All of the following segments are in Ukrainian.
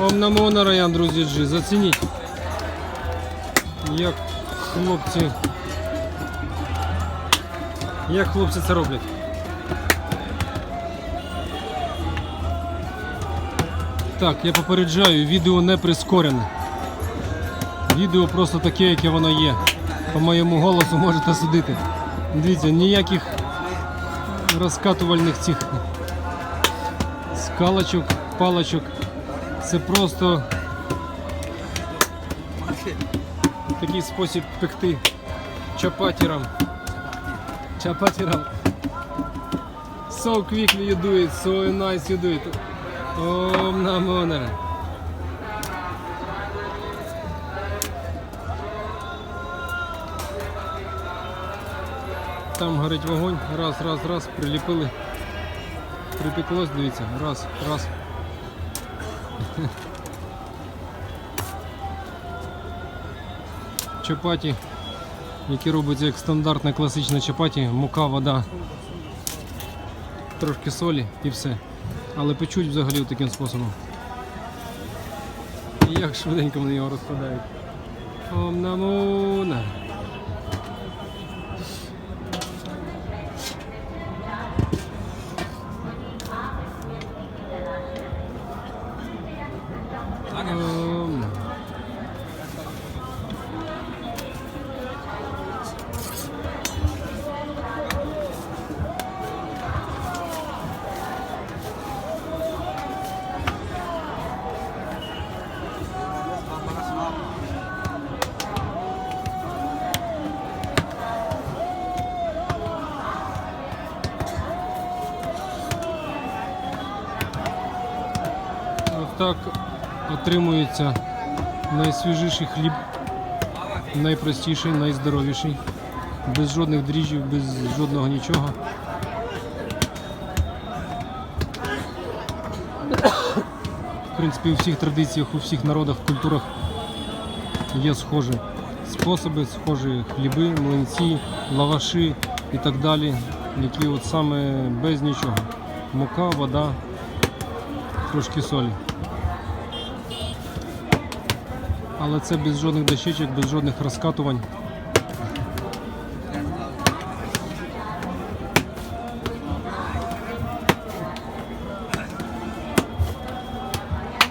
Омнамо на раян, друзі, Джи, зацініть. Як хлопці. Як хлопці це роблять. Так, я попереджаю, відео не прискорене. Відео просто таке, яке воно є. По моєму голосу можете судити. Дивіться, ніяких розкатувальних цих скалочок, палочок. Це просто такий спосіб пекти чапатірам. Чапатірам. So quickly you do it, so nice you do it. Ом намонера. Там горить вогонь, раз, раз, раз, приліпили. Припеклось, дивіться, раз, раз. Чапаті, які робиться як стандартна класична чапаті, мука, вода, трошки солі і все. Але печуть взагалі таким способом. І як швиденько вони його розкладають. Ом намуна. Отак отримується найсвіжіший хліб, найпростіший, найздоровіший, без жодних дріжджів, без жодного нічого. В принципі, у всіх традиціях, у всіх народах, культурах є схожі способи, схожі хліби, млинці, лаваші і так далі, які от саме без нічого. Мука, вода, трошки солі. Але це без жодних дощечок, без жодних розкатувань.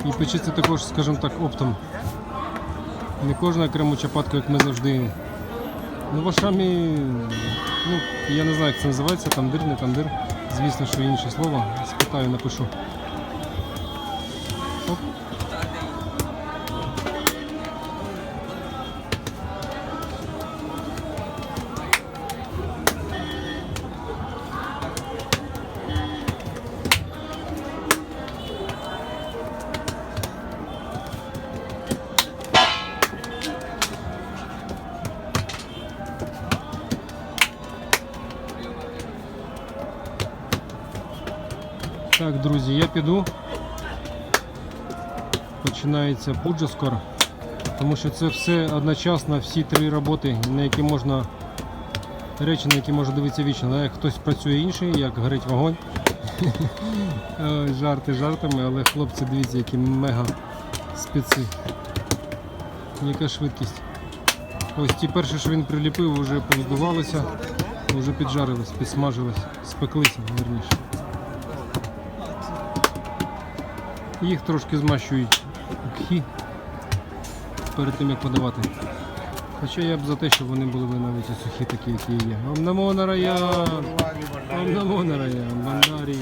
І печеться також, скажімо так, оптом. Не кожна окрему чапатку, як ми завжди. Ну, вашами, ну, я не знаю, як це називається, тандир, не тандир. Звісно, що інше слово. Спитаю, напишу. Так, друзі, я піду. Починається пуджа скоро. Тому що це все одночасно, всі три роботи, на які можна речі, на які можна дивитися вічно. Але як хтось працює інший, як горить вогонь. Жарти жартами, але хлопці, дивіться, які мега спеці. Яка швидкість. Ось ті перші, що він приліпив, вже поздувалися, вже піджарились, підсмажились, спеклися, верніше. Їх трошки змащують кхі перед тим як подавати. Хоча я б за те, щоб вони були навіть сухі такі, які є. Ом намо на раян! Ом намо на раян! Бандарі!